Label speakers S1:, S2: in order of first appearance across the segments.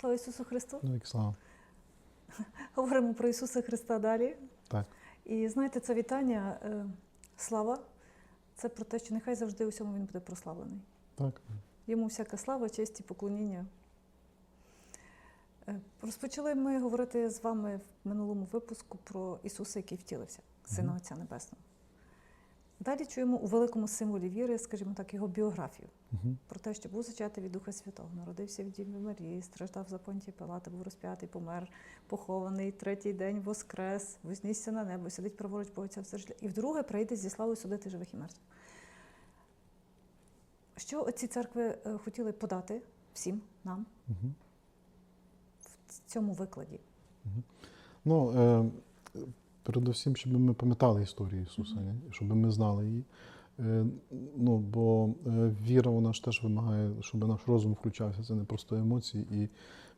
S1: Слава Ісусу Христу!
S2: Ну, як слава.
S1: Говоримо про Ісуса Христа далі.
S2: Так.
S1: І знаєте, це вітання, е, слава, це про те, що нехай завжди у всьому він буде прославлений.
S2: Так.
S1: Йому всяка слава, честь і поклоніння. Е, Розпочали ми говорити з вами в минулому випуску про Ісуса, який втілився, Сина. Отця Небесного. Далі чуємо у великому символі віри, скажімо так, його біографію.
S2: Угу.
S1: Про те, що був зачатий від Духа Святого, народився від Діви Марії, страждав за понтії Пилата, був розп'ятий, помер, похований, третій день воскрес, вознісся на небо, сидить праворуч Отця все життя. І вдруге прийде зі славою судити живих і мертвих. Що ці церкви е, хотіли подати всім нам
S2: Угу.
S1: в цьому викладі?
S2: Ну, е, передусім, щоб ми пам'ятали історію Ісуса, ні? щоб ми знали її. Е, ну, бо е, віра, вона ж теж вимагає, щоб наш розум включався, це не просто емоції. І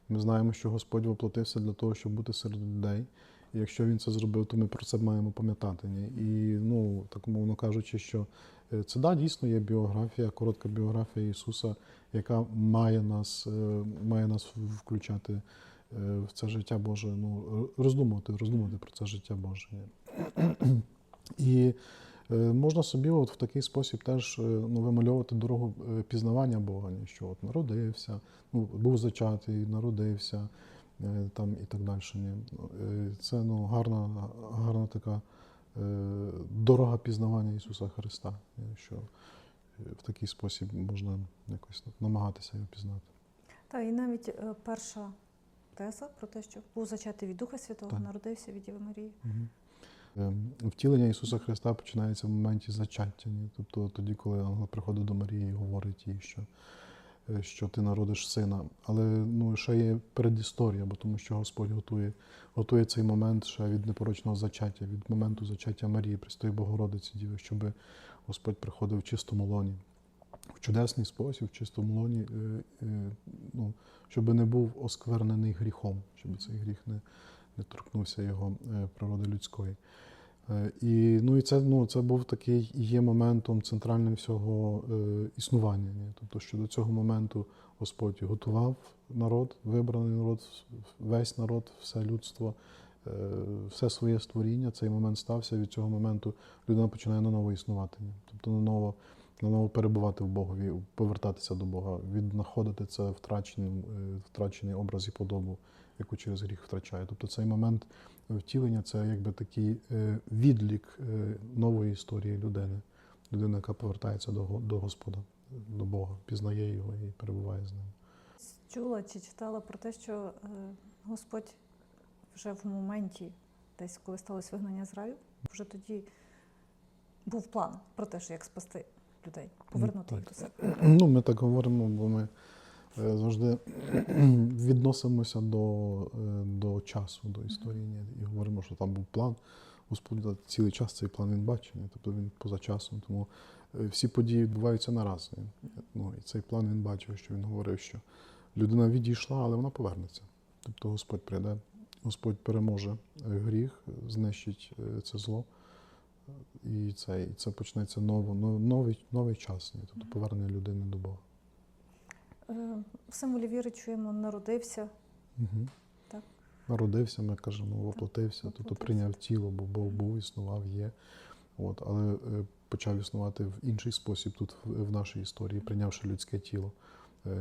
S2: ми знаємо, що Господь воплотився для того, щоб бути серед людей. І якщо він це зробив, то ми про це маємо пам'ятати. Ні? І ну, так умовно кажучи, що е, це да, дійсно є біографія, коротка біографія Ісуса, яка має нас, має нас включати в це життя Боже, ну, роздумувати, роздумувати про це життя Боже. І е, можна собі от в такий спосіб теж е, ну, вимальовувати дорогу е, пізнавання Бога, що от народився, ну, був зачатий, народився е, там і так далі. Е, Це ну, гарна, гарна така е, дорога пізнавання Ісуса Христа, що е, в такий спосіб можна якось намагатися його пізнати.
S1: Так, і навіть е, перша теза про те, що був зачатий від Духа Святого,
S2: Так.
S1: народився від Діви Марії.
S2: Ем, Втілення Ісуса Христа починається в моменті зачаття. ні? Тобто тоді, коли ангел приходить до Марії і говорить їй, що, е, що ти народиш сина. Але ну, ще є передісторія, бо тому що Господь готує, готує цей момент ще від непорочного зачаття, від моменту зачаття Марії, Престої Богородиці Діви, щоб Господь приходив в чистому лоні. В чудесний спосіб, в чистому лоні, е, е, ну, щоб не був осквернений гріхом, щоб цей гріх не, не торкнувся його е, природи людської. І, ну, і це, ну, це був такий є моментом центральним всього існування. Ні? Тобто, що до цього моменту Господь готував народ, вибраний народ, весь народ, все людство, все своє створіння. Цей момент стався. Від цього моменту людина починає наново існувати. Ні? Тобто наново, наново перебувати в Богові, повертатися до Бога, віднаходити це втраченим, е, втрачений образ і подобу, яку через гріх втрачає. Тобто цей момент втілення це якби такий е, відлік е, нової історії людини. Людина, яка повертається до, до Господа, до Бога, пізнає його і перебуває з ним.
S1: Чула чи читала про те, що Господь вже в моменті, десь коли сталося вигнання з раю, вже тоді був план про те, що як спасти людей, повернути їх до себе.
S2: Ну, ми так говоримо, бо ми е, завжди відносимося до, е, до часу, до історії і говоримо, що там був план. Господь цілий час цей план він ні, тобто він поза часом. Тому е, всі події відбуваються нараз. Ну, і цей план він бачив, що він говорив, що людина відійшла, але вона повернеться. Тобто Господь прийде, Господь переможе е, гріх, знищить е, це зло. І це, і це почнеться ново, новий, новий час, тобто повернення людини до Бога.
S1: Е, В символі віри чуємо народився.
S2: Угу.
S1: Так.
S2: Народився, ми кажемо, воплотився, тобто прийняв тіло, бо Бог був, існував, є. От, але е, почав існувати в інший спосіб тут, в, нашій історії, прийнявши людське тіло,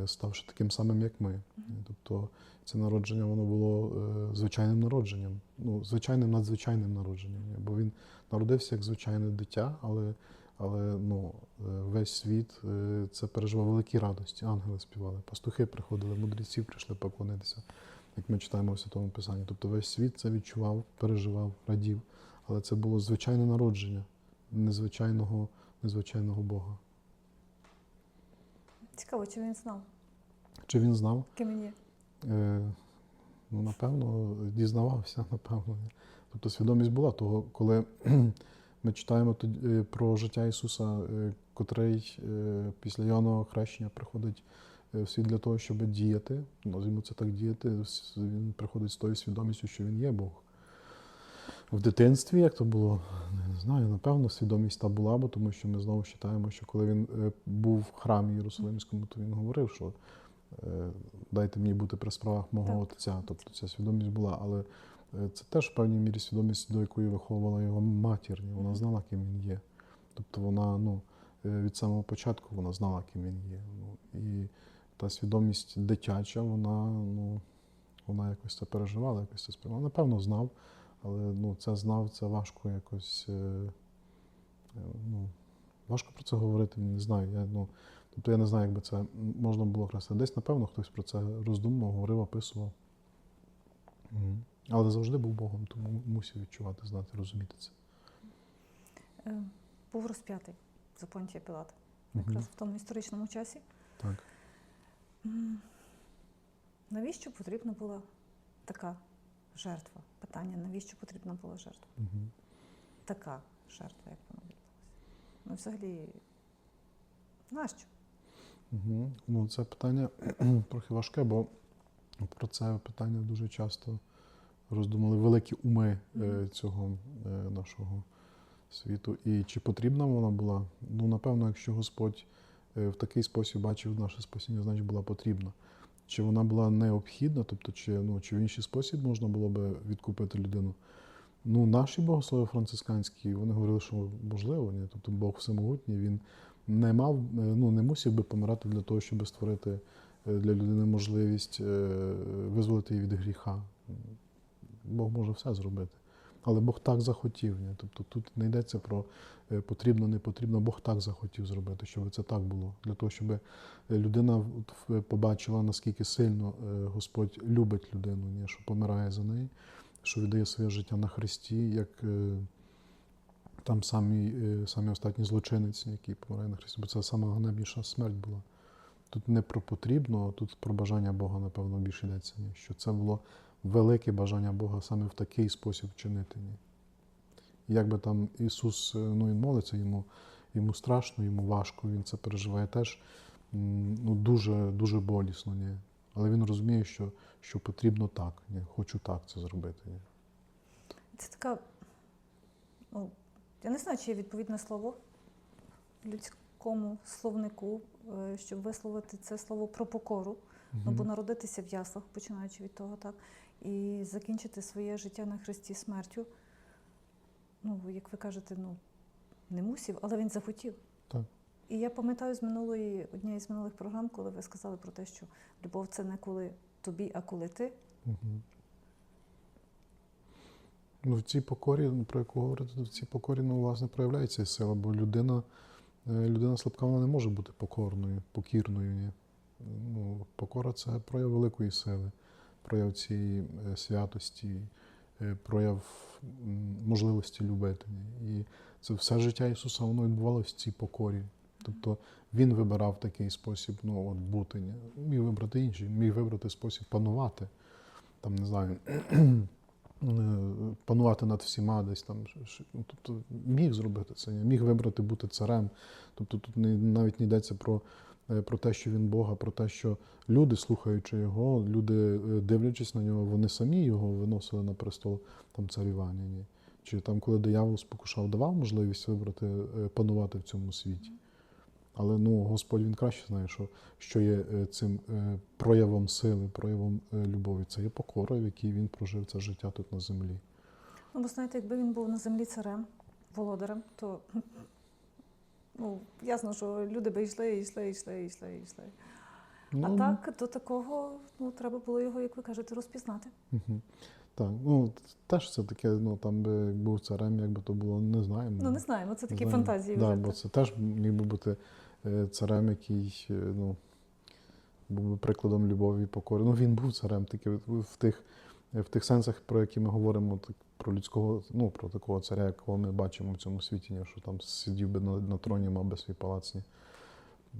S2: ставши таким самим, як ми. Тобто це народження воно було е, звичайним народженням, ну, звичайним надзвичайним народженням. Бо він народився як звичайне дитя, але, але ну, е, весь світ е, це переживав великі радості. Ангели співали, пастухи приходили, мудреці прийшли поклонитися як ми читаємо в Святому Писанні. Тобто весь світ це відчував, переживав, радів. Але це було звичайне народження незвичайного, незвичайного Бога.
S1: Цікаво, чи він знав,
S2: Чи він знав?
S1: ким він є.
S2: Е, ну, напевно, дізнавався, напевно. Тобто свідомість була того, коли ми читаємо тоді, е, про життя Ісуса, е, котрий е, після Йоанного хрещення приходить в світ для того, щоб діяти. Називаємо це так діяти. Він приходить з тою свідомістю, що він є Бог. В дитинстві, як то було, не знаю, напевно, свідомість та була, бо тому що ми знову читаємо, що коли він е, був в храмі Єрусалимському, то він говорив, що е, дайте мені бути при справах мого
S1: Так.
S2: отця. Тобто ця свідомість була. Але е, це теж в певній мірі свідомість, до якої виховувала його матір. Вона знала, ким він є. Тобто вона ну, від самого початку вона знала, ким він є. Ну, і та свідомість дитяча, вона, ну, вона якось це переживала, якось це сприймала. Напевно, знав, але ну, це знав, це важко якось. е, е, Ну, важко про це говорити, не знаю. Я, ну, тобто я не знаю, як би це можна було красити. Десь, напевно, хтось про це роздумував, говорив, описував. Мгм. Але завжди був Богом, тому мусив відчувати, знати, розуміти це.
S1: Е, Був розп'ятий за Понтія Пілата, якраз в тому історичному часі.
S2: Так.
S1: Навіщо потрібна була така жертва? Питання, навіщо потрібна була жертва?
S2: Мгм.
S1: Така жертва, як вона відбулася. Ну, взагалі, нащо?
S2: Угу. Ну, це питання трохи важке, бо про це питання дуже часто роздумали великі уми е, цього е, нашого світу. І чи потрібна вона була? Ну, напевно, якщо Господь е, в такий спосіб бачив наше спасіння, значить була потрібна. Чи вона була необхідна, тобто, чи, ну, чи в інший спосіб можна було би відкупити людину? Ну, наші богослови францисканські, вони говорили, що можливо, ні. Тобто Бог всемогутній, він не мав, е, ну, не мусив би помирати для того, щоб створити е, для людини можливість е, визволити її від гріха. Бог може все зробити. Але Бог так захотів. Ні? Тобто тут не йдеться про е, потрібно, не потрібно. Бог так захотів зробити, щоб це так було. Для того, щоб людина в- в- побачила, наскільки сильно е, Господь любить людину, ні? що помирає за неї, що віддає своє життя на Христі, як е, там самі, е, самі останні злочинець, який помирає на Христі, бо це сама ганебніша смерть була. Тут не про потрібно, тут про бажання Бога, напевно, більше йдеться. Ні? Що це було велике бажання Бога саме в такий спосіб вчинити. Ні? Як би там Ісус, е, ну він молиться, йому, йому страшно, йому важко, він це переживає теж ну, дуже, дуже болісно. Ні? Але він розуміє, що, що потрібно так. Ні? Хочу так це зробити. Ні?
S1: Це така, ну, я не знаю, чи є відповідне слово в людському словнику, е, щоб висловити це слово про покору. Ну, бо народитися в яслах, починаючи від того, так, і закінчити своє життя на Христі смертю. Ну, як ви кажете, ну, не мусів, але він захотів.
S2: Так.
S1: І я пам'ятаю з минулої, однієї з минулих програм, коли ви сказали про те, що любов це не коли тобі, а коли ти.
S2: Мгм. Ну, в цій покорі, ну, про яку говорите, в цій покорі, ну, власне, проявляється і сила, бо людина, е, людина слабка, вона не може бути покорною, покірною. Ні. Ну, покора це прояв великої сили, прояв цієї е, святості, е, прояв можливості любити. І це все життя Ісуса, воно відбувалося в цій покорі. Тобто Він вибирав такий спосіб ну, от, бути. Міг вибрати інший, міг вибрати спосіб панувати там, не знаю, е, панувати над всіма десь там. ну, Тобто міг зробити це, міг вибрати бути царем. Тобто тут навіть не йдеться про, про те, що він Бог, а про те, що люди, слухаючи його, люди, е, дивлячись на нього, вони самі його виносили на престол там царювання. Чи там, коли диявол спокушав, давав можливість вибрати е, панувати в цьому світі. Але ну, Господь він краще знає, що, що є е, цим е, проявом сили, проявом е, любові. Це є покора, в якій він прожив це життя тут на землі.
S1: Ну, бо знаєте, якби він був на землі царем, володарем, то ну, ясно, що люди би йшли, йшли, йшли, йшли, йшли. А
S2: Ну,
S1: так, до такого ну, треба було його, як ви кажете, розпізнати.
S2: Так, ну теж це таке, ну там би як був царем, якби то було, не знаємо.
S1: Ну, не знаємо, це такі
S2: Знаємо.
S1: фантазії
S2: Да,
S1: вже.
S2: бо це теж міг би бути е, царем, який е, ну, був би прикладом любові і покори. Ну, він був царем, тільки в тих, в тих сенсах, про які ми говоримо, так, про людського, ну, про такого царя, якого ми бачимо в цьому світі, що там сидів би на, на троні, мав би свій палацні.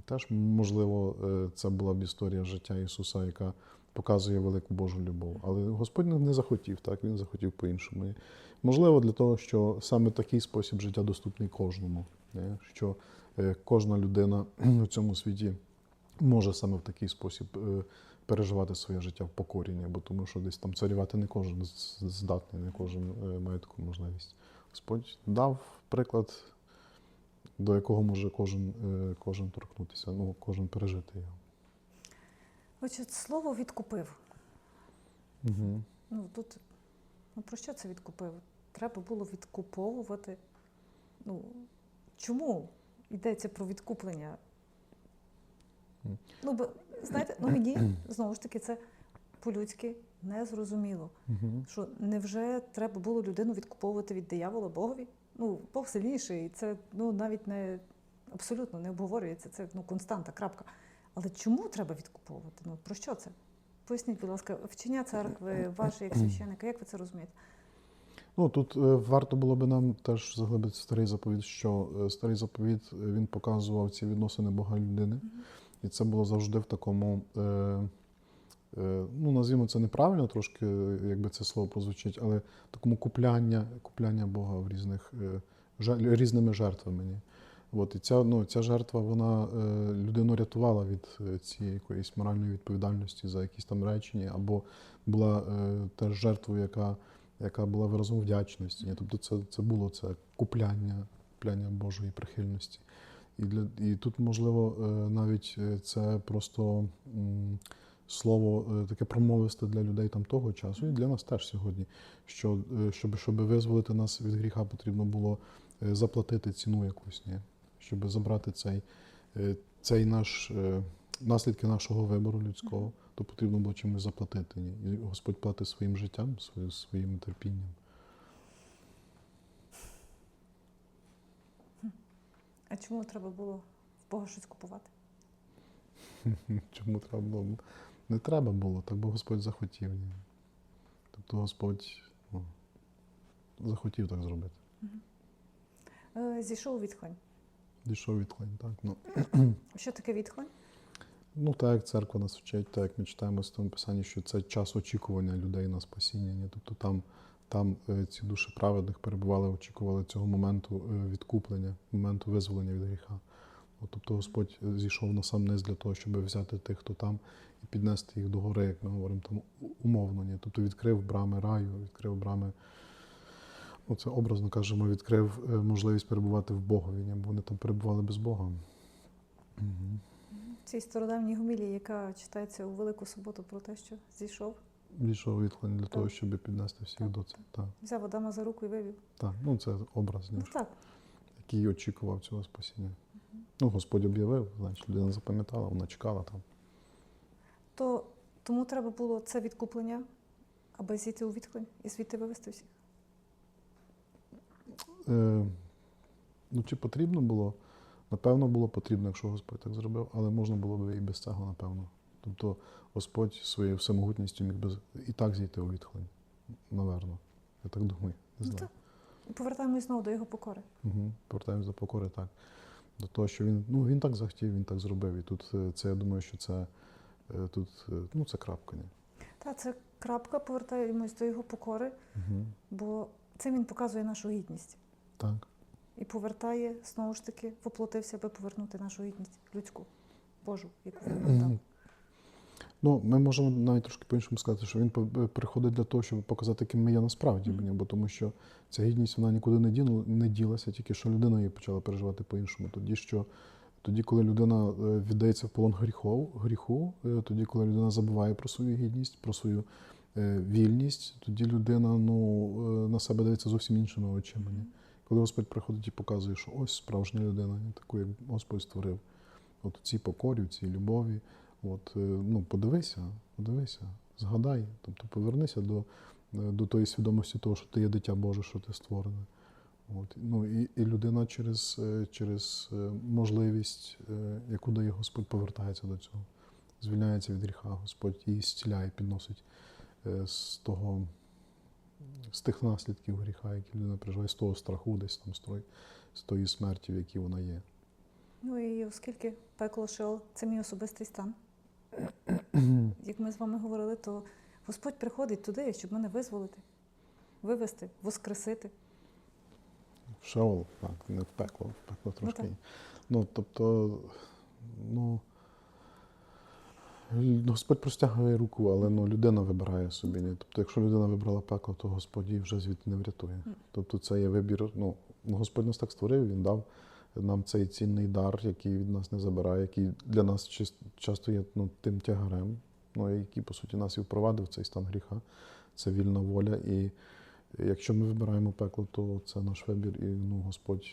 S2: Теж, можливо, е, це була б історія життя Ісуса, яка показує велику Божу любов. Але Господь не захотів, так, Він захотів по-іншому. Можливо, для того, що саме такий спосіб життя доступний кожному. Що е, кожна людина у цьому світі може саме в такий спосіб е, переживати своє життя в покорінні, бо тому що десь там царювати не кожен здатний, не кожен е, має таку можливість. Господь дав приклад, до якого може кожен, е, кожен торкнутися, ну, кожен пережити його.
S1: Отже, слово відкупив.
S2: Угу.
S1: Ну тут ну про що це відкупив? Треба було відкуповувати. Ну чому йдеться про відкуплення? Ну, бо знаєте, ну мені знову ж таки це по-людськи незрозуміло.
S2: Угу.
S1: Що невже треба було людину відкуповувати від диявола Богові? Ну, Бог сильніший, і це ну навіть не абсолютно не обговорюється. Це ну константа, крапка. Але чому треба відкуповувати? Ну про що це? Поясніть, будь ласка, вчення церкви, ваше як священника, як ви це розумієте?
S2: Ну тут е, варто було би нам теж заглибити старий заповідь, що е, старий заповідь е, він показував ці відносини Бога людини, і це було завжди в такому. Е, е, ну, назвімо це неправильно, трошки, якби це слово прозвучить, але такому купляння, купляння Бога в різних е, різними жертвами. От, і ця, ну, ця жертва, вона е, людину рятувала від е, цієї якоїсь моральної відповідальності за якісь там речення, або була е, теж жертвою, яка яка була виразом вдячності. Тобто це, це було це купляння, купляння Божої прихильності. І, для, і тут, можливо, е, навіть е, це просто слово е, таке промовисте для людей там того часу, і для нас теж сьогодні. Що щоб, щоб визволити нас від гріха, потрібно було заплатити ціну якусь, ні? щоб забрати цей, цей наш наслідки нашого вибору людського, то потрібно було чимось заплатити. Ні? І Господь платить своїм життям, своїм терпінням.
S1: А чому треба було в Бога щось купувати?
S2: Чому треба було? Не треба було, так би Господь захотів. Ні? Тобто Господь ну, захотів так зробити.
S1: Е, Зійшов відхонь.
S2: Дійшов відклень, так. Ну,
S1: Що таке відхонь?
S2: ну так як церква нас вчить, так як ми читаємо в тому писанні, що це час очікування людей на спасіння. Ні? Тобто там, там е, ці душі праведних перебували, очікували цього моменту е, відкуплення, моменту визволення від гріха. От, тобто Господь зійшов на сам низ для того, щоб взяти тих, хто там, і піднести їх до гори, як ми говоримо, там у- умовно. Ні? Тобто відкрив брами раю, відкрив брами. Ну, це образно кажемо, відкрив е, можливість перебувати в Богові, бо вони там перебували без Бога. Угу.
S1: Цій стародавній гомілії, яка читається у Велику суботу про те, що зійшов,
S2: Більшого відклик для того, щоб піднести всіх до цього. Так,
S1: взяв Адама за руку і вивів.
S2: так. Ну це образ,
S1: Ну так.
S2: який очікував цього спасіння. Ну, Господь об'явив, значить, людина запам'ятала, вона чекала там.
S1: То тому треба було це відкуплення, аби зійти у відхонь і звідти вивести всіх.
S2: Е, ну, чи потрібно було? Напевно, було потрібно, якщо Господь так зробив, але можна було б і без цього, напевно. Тобто Господь своєю всемогутністю міг би і так зійти у відхлень. Наверно. Я так думаю. Не
S1: Ну,
S2: знаю.
S1: так. Повертаємось знову до його покори.
S2: Угу. Повертаємось до покори, так. До того, що він, ну, він так захотів, він так зробив. І тут е, це, я думаю, що це е, тут, е, ну, це крапка. Ні.
S1: Та це крапка, повертаємось до його покори,
S2: Угу.
S1: бо цим він показує нашу гідність.
S2: Так.
S1: І повертає, знову ж таки, воплотився, аби повернути нашу гідність людську, Божу, яку він нам дав.
S2: Ну, ми можемо навіть трошки по-іншому сказати, що він по- приходить для того, щоб показати, ким ми є насправді, ні, бо тому що ця гідність вона нікуди не діла, не ділася, тільки що людина її почала переживати по-іншому. Тоді, що тоді, коли людина е, віддається в полон гріхов, гріху, е, тоді, коли людина забуває про свою гідність, про свою е, вільність, тоді людина ну, е, на себе дивиться зовсім іншими очима. Ні? Коли Господь приходить і показує, що ось справжня людина, таку, як Господь створив. От у цій покорі, в цій любові. От, е, ну, подивися, подивися, згадай, тобто повернися до, е, до тої свідомості того, що ти є дитя Боже, що ти створене. От, ну, і, і людина через, е, через можливість, яку дає Господь, повертається до цього, звільняється від гріха, Господь її зціляє, підносить з того, з тих наслідків гріха, які людина переживає, з того страху, десь там тої, з тої смерті, в якій вона є.
S1: Ну і оскільки пекло Шеол – це мій особистий стан, як ми з вами говорили, то Господь приходить туди, щоб мене визволити, вивести, воскресити.
S2: В Шеол, так, не в пекло, в пекло трошки.
S1: так.
S2: Ну, тобто, ну. Господь простягує руку, але ну, людина вибирає собі. Ні? Тобто, якщо людина вибрала пекло, то Господь її вже звідти не врятує. Тобто це є вибір. Ну, Господь нас так створив, Він дав нам цей цінний дар, який від нас не забирає, який для нас часто є ну, тим тягарем, ну, який, по суті, нас і впровадив в цей стан гріха. Це вільна воля. І якщо ми вибираємо пекло, то це наш вибір, і ну, Господь.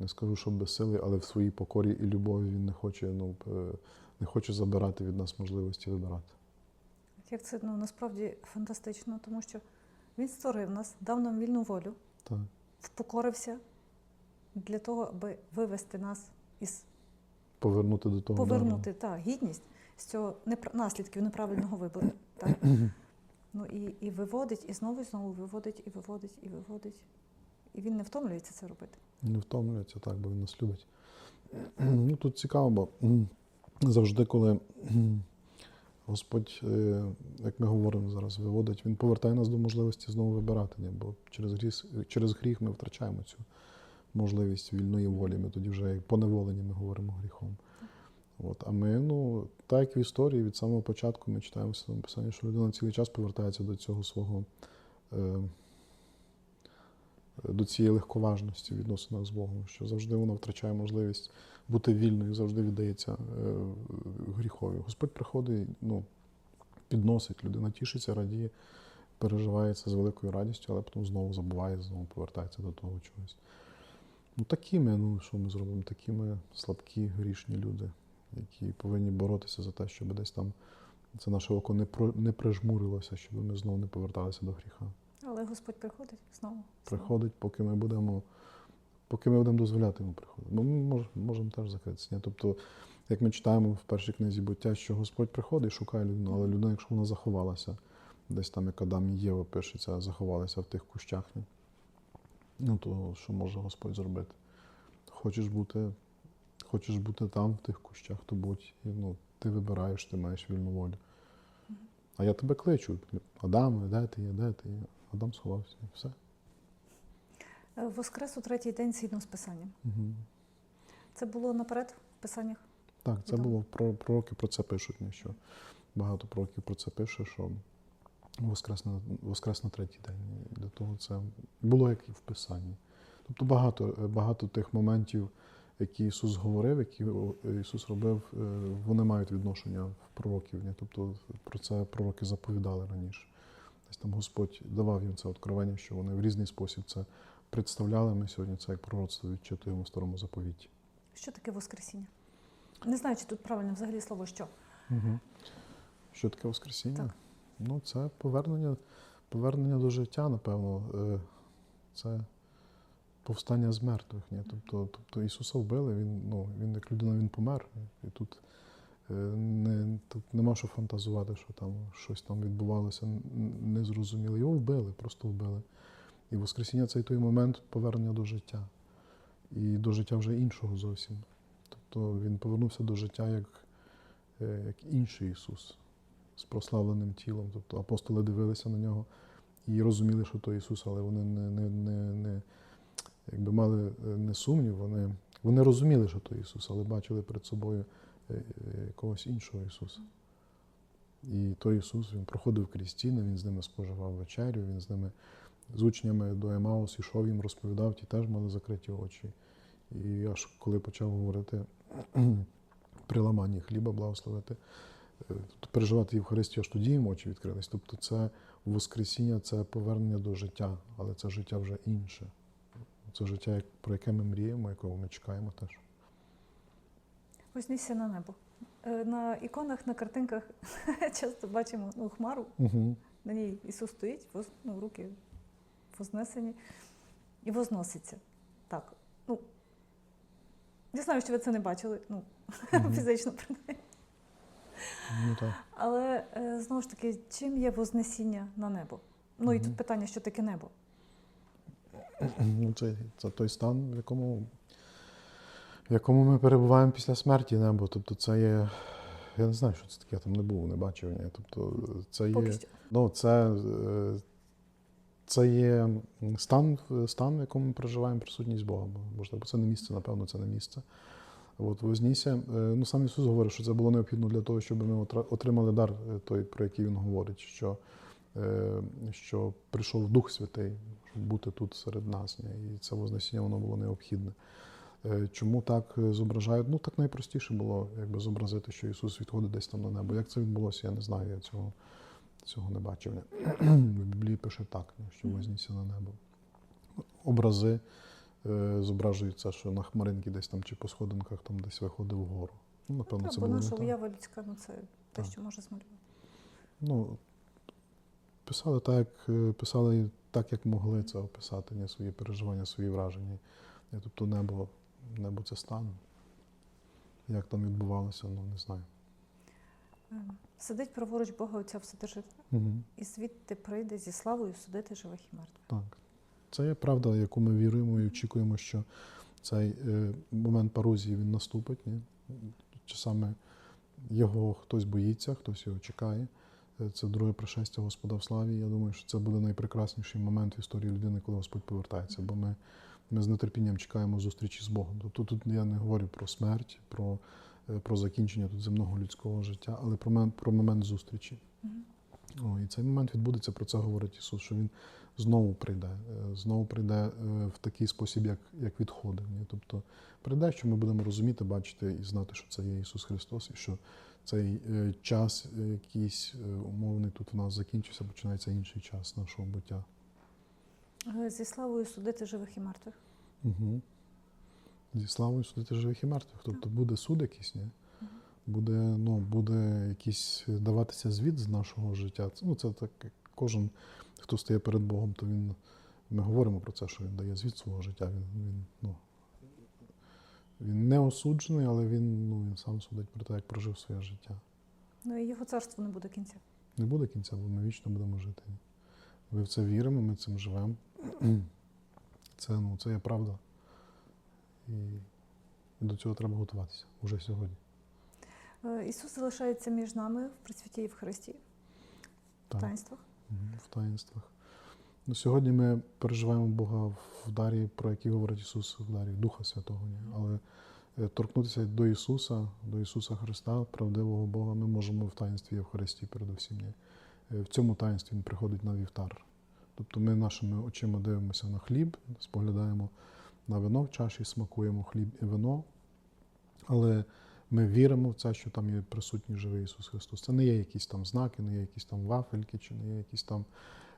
S2: Не скажу, що без сили, але в своїй покорі і любові він не хоче, ну, е, не хоче забирати від нас можливості вибирати.
S1: Як це ну, насправді фантастично, тому що він створив нас, дав нам вільну волю,
S2: Так.
S1: впокорився для того, аби вивести нас із
S2: Повернути до того.
S1: повернути та гідність з цього непра- наслідків неправильного вибору. Так? Ну і, і виводить, і знову і знову виводить, і виводить, і виводить. І він не втомлюється це робити.
S2: Не втомлюється так, бо він нас любить. Ну, тут цікаво, бо завжди, коли Господь, е, як ми говоримо зараз, виводить, Він повертає нас до можливості знову вибирати. Бо через гріх, через гріх ми втрачаємо цю можливість вільної волі. Ми тоді вже як поневолені ми говоримо гріхом. От. А ми, ну, так як в історії, від самого початку ми читаємо в Святому Писанні, що людина цілий час повертається до цього свого. Е, до цієї легковажності в відносинах з Богом, що завжди вона втрачає можливість бути вільною, завжди віддається е, гріхові. Господь приходить, ну, підносить, людина тішиться, радіє, переживає це з великою радістю, але потім знову забуває, знову повертається до того чогось. Ну, такі ми, ну що ми зробимо? Такі ми слабкі, грішні люди, які повинні боротися за те, щоб десь там це наше око не, про, не прижмурилося, щоб ми знову не поверталися до гріха
S1: Але Господь приходить знову.
S2: приходить, поки ми будемо, поки ми будемо дозволяти йому приходити. Бо ми мож, можемо теж закритися. Ні? Тобто, як ми читаємо в першій книзі буття, що Господь приходить і шукає людину, але людина, якщо вона заховалася, десь там, як Адам і Єва пишеться, заховалася в тих кущах, ні? Ну то що може Господь зробити? Хочеш бути, хочеш бути там, в тих кущах, то будь. Ну, ти вибираєш, ти маєш вільну волю. А я тебе кличу. Адам, де ти є, де ти є? Адам сховався. і Все.
S1: Воскрес у третій день згідно з Писанням.
S2: Угу.
S1: Це було наперед в Писаннях.
S2: Так, це
S1: Відомо.
S2: було про пророки про це пишуть. Що багато пророків про це пише, що воскрес на, воскрес на третій день. Для того це було як і в Писанні. Тобто багато, багато тих моментів, які Ісус говорив, які Ісус робив, е, вони мають відношення в пророків. Тобто про це пророки заповідали раніше. Десь там Господь давав їм це откровення, що вони в різний спосіб це представляли. Ми сьогодні це як пророцтво відчитуємо в старому заповіті.
S1: Що таке Воскресіння? Не знаю, чи тут правильно взагалі слово що.
S2: Угу. Що таке Воскресіння?
S1: Так.
S2: Ну, це повернення, повернення до життя, напевно. Е, Це повстання з мертвих. Ні? Тобто, тобто Ісуса вбили, він, ну, він як людина він помер. І тут, е, не, тут нема що фантазувати, що там щось там відбувалося, незрозуміло. Його вбили, просто вбили. І Воскресіння це і той момент повернення до життя. І до життя вже іншого зовсім. Тобто він повернувся до життя як, е, як інший Ісус з прославленим тілом. Тобто апостоли дивилися на нього і розуміли, що то Ісус, але вони не, не, не, не якби мали е, не сумнів, вони, вони розуміли, що то Ісус, але бачили перед собою е, е, якогось іншого Ісуса. І той Ісус він проходив крізь стіни, він з ними споживав вечерю, він з ними з учнями до Емаус ішов, їм розповідав, ті теж мали закриті очі. І аж коли почав говорити при ламанні хліба, благословити, переживати Євхаристію, аж тоді їм очі відкрились. Тобто це Воскресіння, це повернення до життя, але це життя вже інше. Це життя, про яке ми мріємо, якого ми чекаємо теж.
S1: Вознісся на небо. Е, На іконах, на картинках часто бачимо ну, хмару,
S2: Угу.
S1: на ній Ісус стоїть, воз, ну, руки вознесені і возноситься. Так. Ну, я знаю, що ви це не бачили, ну, фізично принаймні.
S2: Ну, так.
S1: Але е, знову ж таки, чим є вознесіння на небо? Ну і тут питання, що таке небо?
S2: Ну, це, це той стан, в якому, в якому ми перебуваємо після смерті небо. Тобто це є. Я не знаю, що це таке, я там не був, не бачив. Ні. Тобто, це є, ну, це, е, це є стан, стан, в якому ми переживаємо присутність Бога. Бо, Можливо, це не місце, напевно, це не місце. От Вознісся, е, ну сам Ісус говорить, що це було необхідно для того, щоб ми отримали дар е, той, про який Він говорить, що, е, що прийшов Дух Святий, щоб бути тут серед нас. І це Вознесіння воно було необхідне. Чому так зображають? Ну так найпростіше було, якби зобразити, що Ісус відходить десь там на небо. Як це відбулося, я не знаю. Я цього, цього не бачив. В Біблії пише так, що вознісся на небо. Образи е, зображують це, що на хмаринки десь там чи по сходинках там десь виходив вгору. Ну, напевно,
S1: Так,
S2: це
S1: бо
S2: було не
S1: наша уява людська, ну це те, що може змалювати.
S2: Ну, писали так, як е, писали так, як могли це описати, не свої переживання, свої враження. Тобто небо, небо це стан. Як там відбувалося, ну не знаю.
S1: Е, Сидить праворуч Бога Отця Вседержителя,
S2: Угу.
S1: і звідти прийде зі славою судити живих і мертвих.
S2: Так. Це є правда, яку ми віруємо і очікуємо, що цей е, момент парузії він наступить. Ні? Часами його хтось боїться, хтось його чекає. Е, Це друге пришестя Господа в славі. Я думаю, що це буде найпрекрасніший момент в історії людини, коли Господь повертається. Бо ми, ми з нетерпінням чекаємо зустрічі з Богом. Тобто тут я не говорю про смерть, про, е, про закінчення тут земного людського життя, але про, мен- про момент зустрічі. О, і цей момент відбудеться, про це говорить Ісус, що Він знову прийде, е, знову прийде е, в такий спосіб, як, як відходив. Тобто прийде, що ми будемо розуміти, бачити і знати, що це є Ісус Христос, і що цей е, час якийсь умовний тут в нас закінчився, починається інший час нашого буття.
S1: Зі славою судити живих і мертвих.
S2: Угу. Зі славою судити живих і мертвих. Тобто буде суд якийсь, ні? Буде, ну, буде якийсь даватися звіт з нашого життя. Це- Ну, це так, як кожен, хто стає перед Богом, то він. Ми говоримо про це, що він дає звіт свого життя. Він, він, ну, він не осуджений, але він, ну, він сам судить про те, як прожив своє життя.
S1: Ну і його царство не буде кінця.
S2: Не буде кінця, бо ми вічно будемо жити. Ми в це віримо, ми цим живемо. Це, ну, це є правда. І до цього треба готуватися вже сьогодні.
S1: Е, Ісус залишається між нами в Пресвятій Євхаристії, в Христі,
S2: Так,
S1: таїнствах.
S2: в таїнствах. Ну, сьогодні ми переживаємо Бога в дарі, про який говорить Ісус, в дарі Духа Святого. Ні? Але е, торкнутися до Ісуса, до Ісуса Христа, правдивого Бога, ми можемо в таїнстві Євхаристії передусім. Ні? Е, В цьому таїнстві Він приходить на вівтар. Тобто ми нашими очима дивимося на хліб, споглядаємо на вино в чаші, смакуємо хліб і вино, але ми віримо в це, що там є присутній живий Ісус Христос. Це не є якісь там знаки, не є якісь там вафельки, чи не є якісь там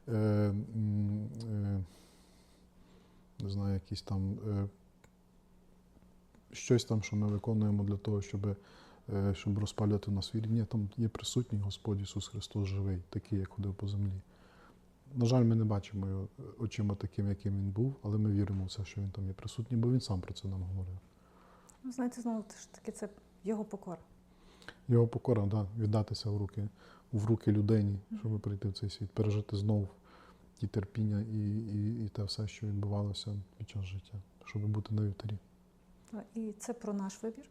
S2: е, е, не знаю, якісь там е, щось там, що ми виконуємо для того, щоб, е, щоб розпалювати нас вірі. Ні, там є присутній Господь Ісус Христос живий, такий, як ходив по землі. На жаль, ми не бачимо його очима таким, яким він був, але ми віримо в це, що він там є присутній, бо він сам про це нам говорив.
S1: Ну, знаєте, знову ж таки, це його покора.
S2: Його покора, да, віддатися в руки, в руки людині, щоб прийти в цей світ, пережити знов ті терпіння і, і, і те все, що відбувалося під час життя, щоб бути на вівтарі.
S1: І це про наш вибір.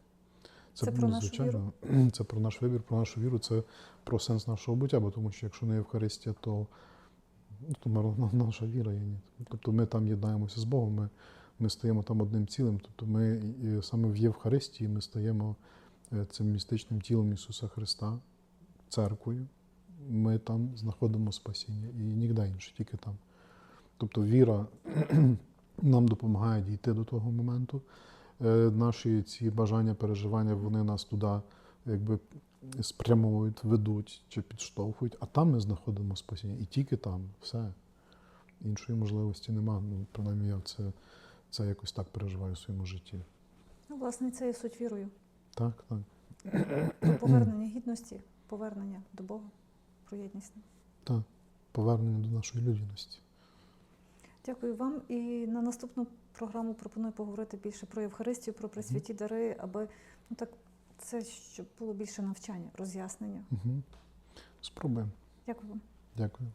S2: Це,
S1: Це
S2: ну,
S1: про нашу
S2: звичайно, це про наш вибір, про нашу віру, це про сенс нашого буття, бо тому що якщо не Євхаристія, то, ну, то наша віра є ні. Тобто ми там єднаємося з Богом, ми, ми стаємо там одним цілим. Тобто ми саме в Євхаристії ми стаємо цим містичним тілом Ісуса Христа, церквою. Ми там знаходимо спасіння і ніде інше, тільки там. Тобто віра нам допомагає дійти до того моменту. Е, Наші ці бажання, переживання, вони нас туди якби спрямовують, ведуть чи підштовхують, а там ми знаходимо спасіння. І тільки там, все. Іншої можливості нема. Ну, принаймні, я це, це якось так переживаю в своєму житті.
S1: Ну, власне, це є суть вірою.
S2: Так, так.
S1: Повернення гідності, повернення до Бога, про єдність.
S2: Так. Повернення до нашої людяності.
S1: Дякую вам. І на наступну програму пропоную поговорити більше про Євхаристію, про пресвяті дари, аби ну так це щоб було більше навчання, роз'яснення.
S2: Угу. Спробуємо.
S1: Дякую вам.
S2: Дякую.